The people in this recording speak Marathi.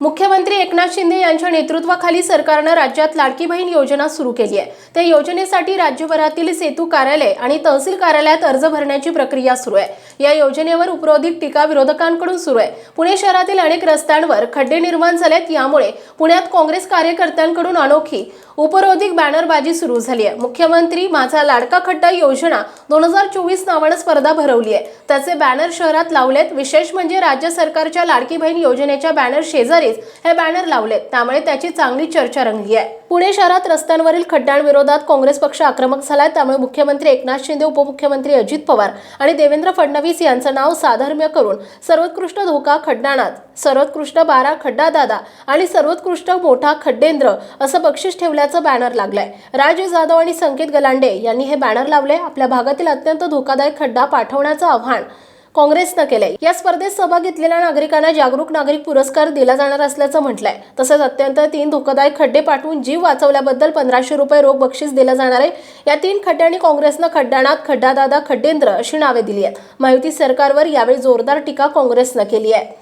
मुख्यमंत्री एकनाथ शिंदे यांच्या नेतृत्वाखाली सरकारनं राज्यात लाडकी बहीण योजना सुरू केली आहे. त्या योजनेसाठी राज्यभरातील सेतू कार्यालय आणि तहसील कार्यालयात अर्ज भरण्याची प्रक्रिया सुरू आहे. या योजनेवर उपरोधिक टीका विरोधकांकडून सुरू आहे. पुणे शहरातील अनेक रस्त्यांवर खड्डे निर्माण झालेत. यामुळे पुण्यात काँग्रेस कार्यकर्त्यांकडून अनोखी उपरोधिक बॅनरबाजी सुरू झाली आहे. मुख्यमंत्री माझा लाडका खड्डा योजना दोन हजार चोवीस नावानं स्पर्धा भरवली आहे. त्याचे बॅनर शहरात लावलेत. विशेष म्हणजे राज्य सरकारच्या लाडकी बहीण योजनेच्या बॅनर शेजारीच हे बॅनर लावलेत. त्यामुळे त्याची चांगली चर्चा रंगली आहे. पुणे शहरात रस्त्यांवरील खड्ड्यांविरोधात काँग्रेस पक्ष आक्रमक झालाय. त्यामुळे मुख्यमंत्री एकनाथ शिंदे उपमुख्यमंत्री अजित पवार आणि देवेंद्र फडणवीस यांचं नाव साधर्म्य करून सर्वोत्कृष्ट धोका खड्डाणात सर्वोत्कृष्ट बारा खड्डा दादा आणि सर्वोत्कृष्ट मोठा खड्डेंद्र असं बक्षीस ठेवल्याचं बॅनर लागलंय. राज जाधव आणि संकेत गलांडे यांनी हे बॅनर लावले आपल्या भागातील अत्यंत धोकादायक खड्डा पाठवण्याचं आव्हान काँग्रेसनं केलंय. या स्पर्धेत सहभाग घेतलेल्या नागरिकांना जागरूक नागरिक पुरस्कार दिला जाणार असल्याचं म्हटलंय. तसंच अत्यंत तीन धोकादायक खड्डे पाठवून जीव वाचवल्याबद्दल पंधराशे रुपये रोख बक्षीस दिलं जाणार आहे. या तीन खड्ड्यांनी काँग्रेसनं खड्डानाथ खड्डादादा खड्डेंद्र अशी नावे दिली आहेत. माहिती सरकारवर यावेळी जोरदार टीका काँग्रेसनं केली आहे.